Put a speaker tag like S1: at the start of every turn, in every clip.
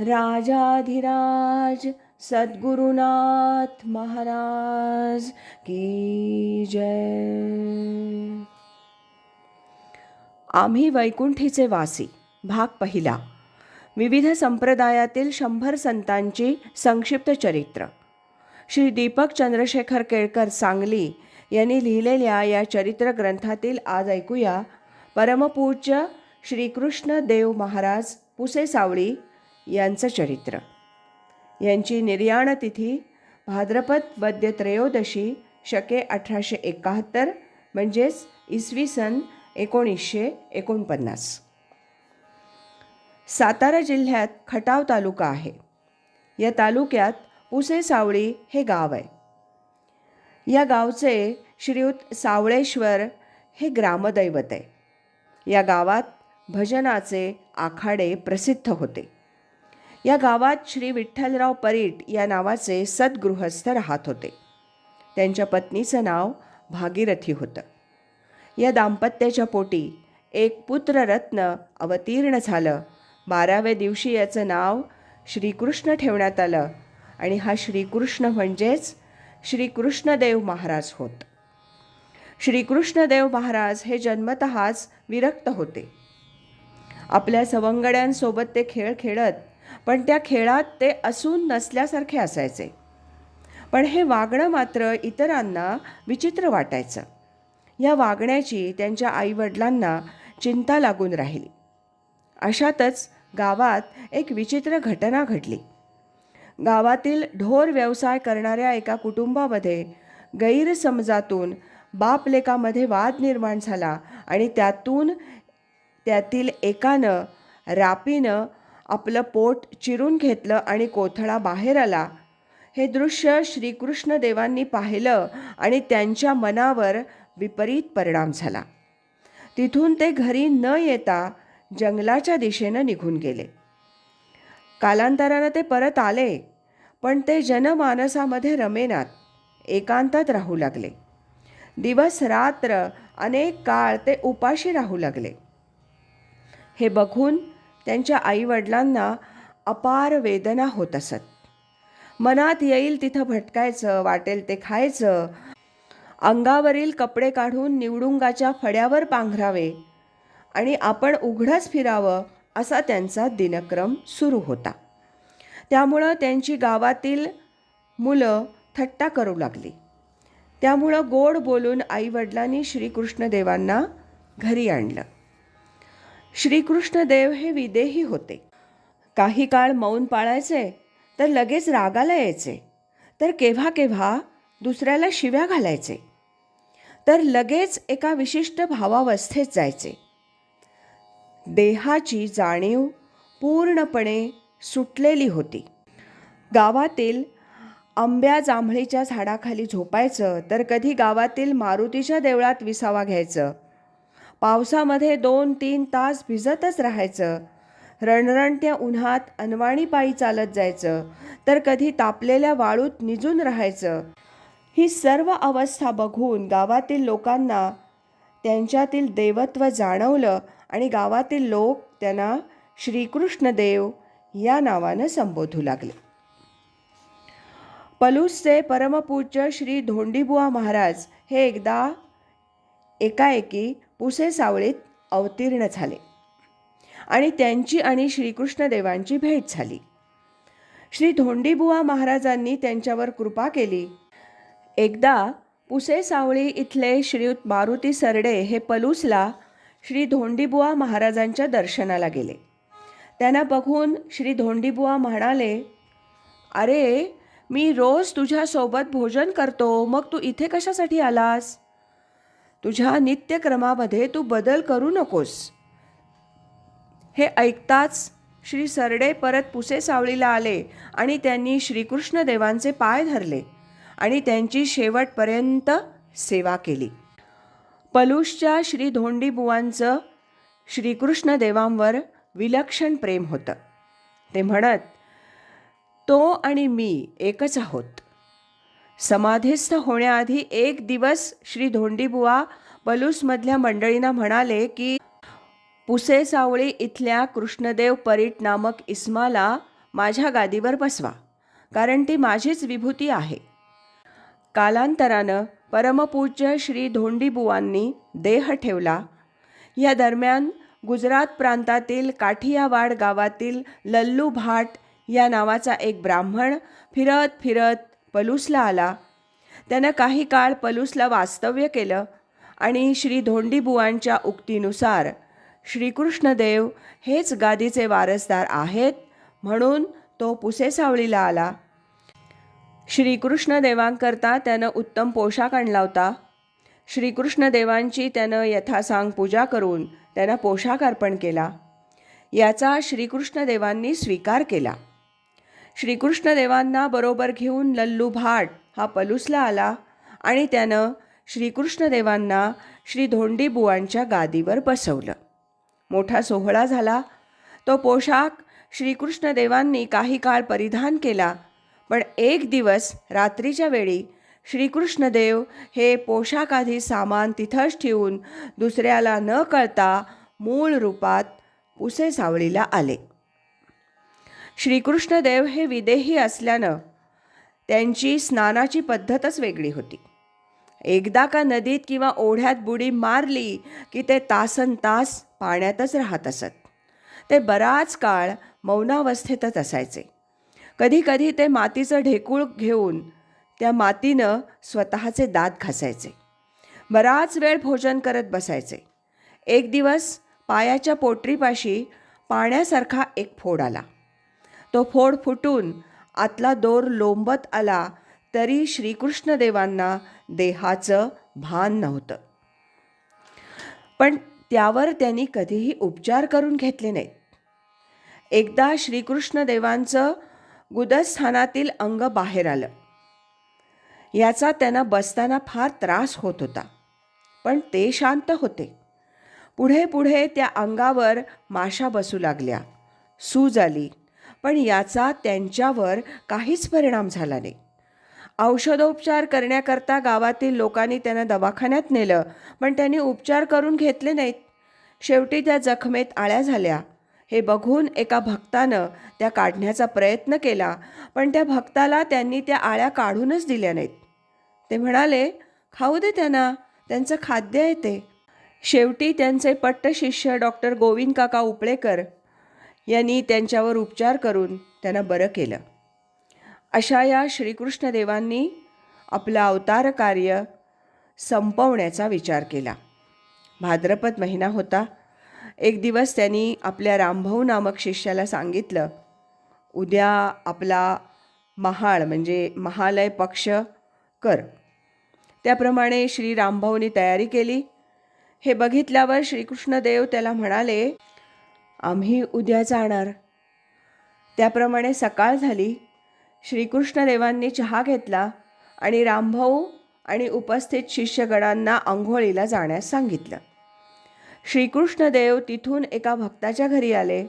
S1: राजाधिराज सद्गुरुनाथ महाराज की जय। आम्ही वैकुंठीचे वासी भाग पहिला. विविध संप्रदायातील शंभर संतांची संक्षिप्त चरित्र. श्री दीपक चंद्रशेखर केळकर सांगली यांनी लिहिलेल्या या चरित्र ग्रंथातील आज ऐकूया परमपूज्य श्रीकृष्ण देव महाराज पुसे सावळी यांचं चरित्र. यांची निर्याण तिथी भाद्रपद वद्य त्रयोदशी शके अठराशे एकाहत्तर म्हणजेच इसवी सन एकोणीसशे एकोणपन्नास. सातारा जिल्ह्यात खटाव तालुका आहे. या तालुक्यात पुसे सावळी हे गाव आहे. या गावचे श्रीयुत सावळेश्वर हे ग्रामदैवत आहे. या गावात भजनाचे आखाडे प्रसिद्ध होते. या गावात श्री विठ्ठलराव परीट या नावाचे सद्गृहस्थ राहत होते. त्यांच्या पत्नीचं नाव भागीरथी होतं. या दाम्पत्याच्या पोटी एक पुत्ररत्न अवतीर्ण झालं. बाराव्या दिवशी याचं नाव श्रीकृष्ण ठेवण्यात आलं आणि हा श्रीकृष्ण म्हणजेच श्रीकृष्णदेव महाराज होत. श्रीकृष्णदेव महाराज हे जन्मतःच विरक्त होते. आपल्या सवंगड्यांसोबत ते खेळ खेळत पण त्या खेळात ते असून नसल्यासारखे असायचे. पण हे वागणं मात्र इतरांना विचित्र वाटायचं. या वागण्याची त्यांच्या आईवडिलांना चिंता लागून राहिली. अशातच गावात एक विचित्र घटना घडली. गावातील ढोर व्यवसाय करणाऱ्या एका कुटुंबामध्ये गैरसमजातून बापलेकामध्ये वाद निर्माण झाला आणि त्यातून त्यातील एकानं रापीनं आपलं पोट चिरून घेतलं आणि कोथळा बाहेर आला. हे दृश्य श्रीकृष्ण देवांनी पाहिलं आणि त्यांच्या मनावर विपरीत परिणाम झाला. तिथून ते घरी न येता जंगलाच्या दिशेनं निघून गेले. कालांतरानं ते परत आले पण ते जनमानसामध्ये रमेनात एकांतात राहू लागले. दिवस रात्र अनेक काळ ते उपाशी राहू लागले. हे बघून त्यांच्या आईवडिलांना अपार वेदना होत असत. मनात येईल तिथं भटकायचं वाटेल ते खायचं. अंगावरील कपडे काढून निवडुंगाच्या फड्यावर पांघरावे आणि आपण उघडंच फिरावं असा त्यांचा दिनक्रम सुरू होता. त्यामुळं त्यांची गावातील मुलं थट्टा करू लागली. त्यामुळं गोड बोलून आईवडिलांनी श्रीकृष्णदेवांना घरी आणलं. श्रीकृष्णदेव हे विदेही होते. काही काळ मौन पाळायचे तर लगेच रागाला यायचे. तर केव्हा केव्हा दुसऱ्याला शिव्या घालायचे. तर लगेच एका विशिष्ट भावावस्थेत जायचे. देहाची जाणीव पूर्णपणे सुटलेली होती. गावातील आंब्या जांभळीच्या झाडाखाली झोपायचं तर कधी गावातील मारुतीच्या देवळात विसावा घ्यायचं पावसामध्ये दोन तीन तास भिजतच राहायचं. रणरणत्या उन्हात अनवाणी पायी चालत जायचं. तर कधी तापलेल्या वाळूत निजून राहायचं. ही सर्व अवस्था बघून गावातील लोकांना त्यांच्यातील देवत्व जाणवलं आणि गावातील लोक त्यांना श्रीकृष्णदेव या नावानं संबोधू लागले. पलूसचे परमपूज्य श्री धोंडीबुवा महाराज हे एकदा एकाएकी पुसे सावळीत अवतीर्ण झाले. आणि त्यांची आणि श्रीकृष्णदेवांची भेट झाली. श्री धोंडीबुवा महाराजांनी त्यांच्यावर कृपा केली. एकदा पुसे सावळी इथले श्रीयुत मारुती सरडे हे पलूसला श्री धोंडीबुवा महाराजांच्या दर्शनाला गेले. त्यांना बघून श्री धोंडीबुवा म्हणाले अरे मी रोज तुझ्यासोबत भोजन करतो मग तू इथे कशासाठी आलास? तुझ्या नित्यक्रमामध्ये तू बदल करू नकोस. हे ऐकताच श्री सरडे परत पुसे सावळीला आले आणि त्यांनी श्रीकृष्ण देवांचे पाय धरले आणि त्यांची शेवटपर्यंत सेवा केली. पलूसच्या श्री धोंडीबुवांचं श्रीकृष्ण देवांवर विलक्षण प्रेम होतं. ते म्हणत तो आणि मी एकच आहोत. समाधीस्थ होण्याआधी एक दिवस श्री धोंडीबुवा पलूसमधल्या मंडळींना म्हणाले की पुसे सावळी इथल्या कृष्णदेव परीट नामक इस्माला माझ्या गादीवर बसवा कारण ती माझीच विभूती आहे. कालांतरानं परमपूज्य श्री धोंडीबुवांनी देह ठेवला. या दरम्यान गुजरात प्रांतातील काठियावाड गावातील लल्लू भाट या नावाचा एक ब्राह्मण फिरत फिरत पलूसला आला. त्यानं काही काळ पलूसला वास्तव्य केलं आणि श्री धोंडीबुवांच्या उक्तीनुसार श्रीकृष्णदेव हेच गादीचे वारसदार आहेत म्हणून तो पुसेसावळीला आला. श्रीकृष्णदेवांकरता त्यानं उत्तम पोशाख आणला होता. श्रीकृष्णदेवांची त्यानं यथासांग पूजा करून त्यांना पोशाख अर्पण केला. याचा श्रीकृष्णदेवांनी स्वीकार केला. श्रीकृष्णदेवांना बरोबर घेऊन लल्लू भाट हा पलूसला आला आणि त्यानं श्रीकृष्णदेवांना श्री धोंडीबुवांच्या गादीवर बसवलं. मोठा सोहळा झाला. तो पोशाख श्रीकृष्णदेवांनी काही काळ परिधान केला पण एक दिवस रात्रीच्या वेळी श्रीकृष्णदेव हे पोशाखाधी सामान तिथंच ठेवून दुसऱ्याला न कळता मूळ रूपात पुसे सावळीला आले. श्रीकृष्णदेव हे विदेही असल्यानं त्यांची स्नानाची पद्धतच वेगळी होती. एकदा का नदीत किंवा ओढ्यात बुडी मारली की ते तासन तास पाण्यातच राहत असत. ते बराच काळ मौनावस्थेतच असायचे. कधीकधी ते मातीचं ढेकूळ घेऊन त्या मातीनं स्वतःचे दात घासायचे. बराच वेळ भोजन करत बसायचे. एक दिवस पायाच्या पोटरीपाशी पाण्यासारखा एक फोड आला. तो फोड फुटून आतला दोर लोंबत आला तरी श्रीकृष्णदेवांना देहाचं भान नव्हतं. पण त्यावर त्यांनी कधीही उपचार करून घेतले नाहीत. एकदा श्रीकृष्णदेवांचं गुदस्थानातील अंग बाहेर आलं. याचा त्यांना बसताना फार त्रास होत होता पण ते शांत होते. पुढे पुढे त्या अंगावर माशा बसू लागल्या. सूज आली. पण याचा त्यांच्यावर काहीच परिणाम झाला नाही. औषधोपचार करण्याकरता गावातील लोकांनी त्यांना दवाखान्यात नेलं पण त्यांनी उपचार करून घेतले नाहीत. शेवटी त्या जखमेत आळ्या झाल्या. हे बघून एका भक्तानं त्या काढण्याचा प्रयत्न केला पण त्या भक्ताला त्यांनी त्या आळ्या काढूनच दिल्या नाहीत. ते म्हणाले खाऊ दे त्यांना त्यांचं खाद्य आहे ते. शेवटी त्यांचे पट्टशिष्य डॉक्टर गोविंद काका उपळेकर यांनी त्यांच्यावर उपचार करून त्यांना बरं केलं. अशा या श्रीकृष्णदेवांनी आपलं अवतार कार्य संपवण्याचा विचार केला. भाद्रपद महिना होता. एक दिवस त्यांनी आपल्या रामभाऊ नामक शिष्याला सांगितलं उद्या आपला महाळ म्हणजे महालय पक्ष कर. त्याप्रमाणे श्री रामभाऊनी तयारी केली. हे बघितल्यावर श्रीकृष्णदेव त्याला म्हणाले आम्ही उद्या जाणार. त्याप्रमाणे सकाळ झाली. श्रीकृष्णदेवांनी चहा घेतला आणि रामभाऊ आणि उपस्थित शिष्यगणांना आंघोळीला जाण्यास सांगितलं. श्रीकृष्णदेव तिथून एका भक्ताच्या घरी आले.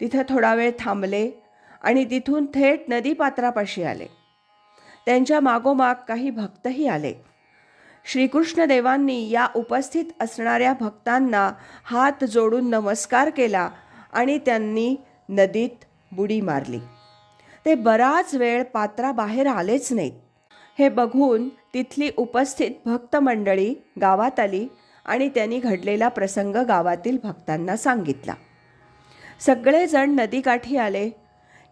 S1: तिथं थोडा वेळ थांबले आणि तिथून थेट नदीपात्रापाशी आले. त्यांच्या मागोमाग काही भक्तही आले. श्रीकृष्णदेवांनी या उपस्थित असणाऱ्या भक्तांना हात जोडून नमस्कार केला आणि त्यांनी नदीत बुडी मारली. ते बराच वेळ पात्राबाहेर आलेच नाहीत. हे बघून तिथली उपस्थित भक्त मंडळी गावात आली आणि त्यांनी घडलेला प्रसंग गावातील भक्तांना सांगितला. सगळेजण नदीकाठी आले.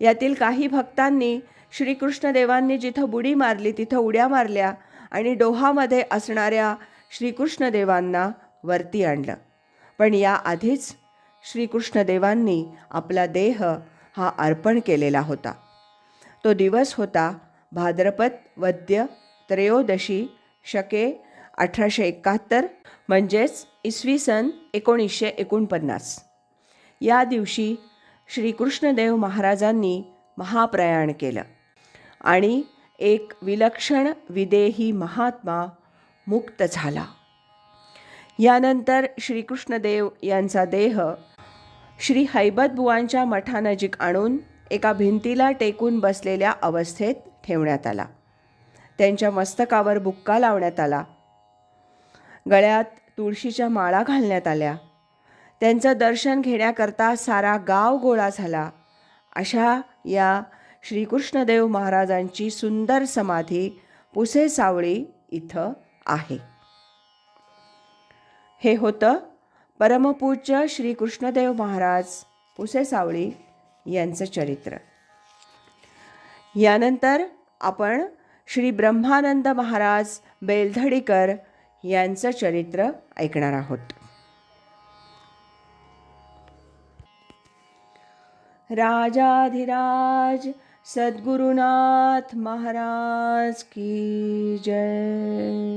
S1: यातील काही भक्तांनी श्रीकृष्णदेवांनी जिथं बुडी मारली तिथं उड्या मारल्या आणि डोहामध्ये असणाऱ्या श्रीकृष्णदेवांना वरती आणलं. पण याआधीच श्रीकृष्णदेवांनी आपला देह हा अर्पण केलेला होता. तो दिवस होता भाद्रपद वद्य त्रयोदशी शके अठराशे एकाहत्तर म्हणजेच इसवी सन एकोणीसशे एकोणपन्नास. या दिवशी श्रीकृष्णदेव महाराजांनी महाप्रयाण केलं आणि एक विलक्षण विदेही महात्मा मुक्त झाला. यानंतर श्रीकृष्णदेव यांचा देह श्री हैबतबुवांच्या मठानजीक आणून एका भिंतीला टेकून बसलेल्या अवस्थेत ठेवण्यात आला. त्यांच्या मस्तकावर बुक्का लावण्यात आला. गळ्यात तुळशीच्या माळा घालण्यात आल्या. त्यांचं दर्शन घेण्याकरता सारा गाव गोळा झाला. अशा या श्रीकृष्णदेव महाराजांची सुंदर समाधी पुसे सावळी इथं आहे. हे होतं परमपूज्य श्री कृष्णदेव महाराज पुसे सावळी यांचं चरित्र. यानंतर आपण श्री ब्रह्मानंद महाराज बेलधडीकर यांचं चरित्र ऐकणार आहोत. राजाधिराज सद्गुरुनाथ महाराज की जय.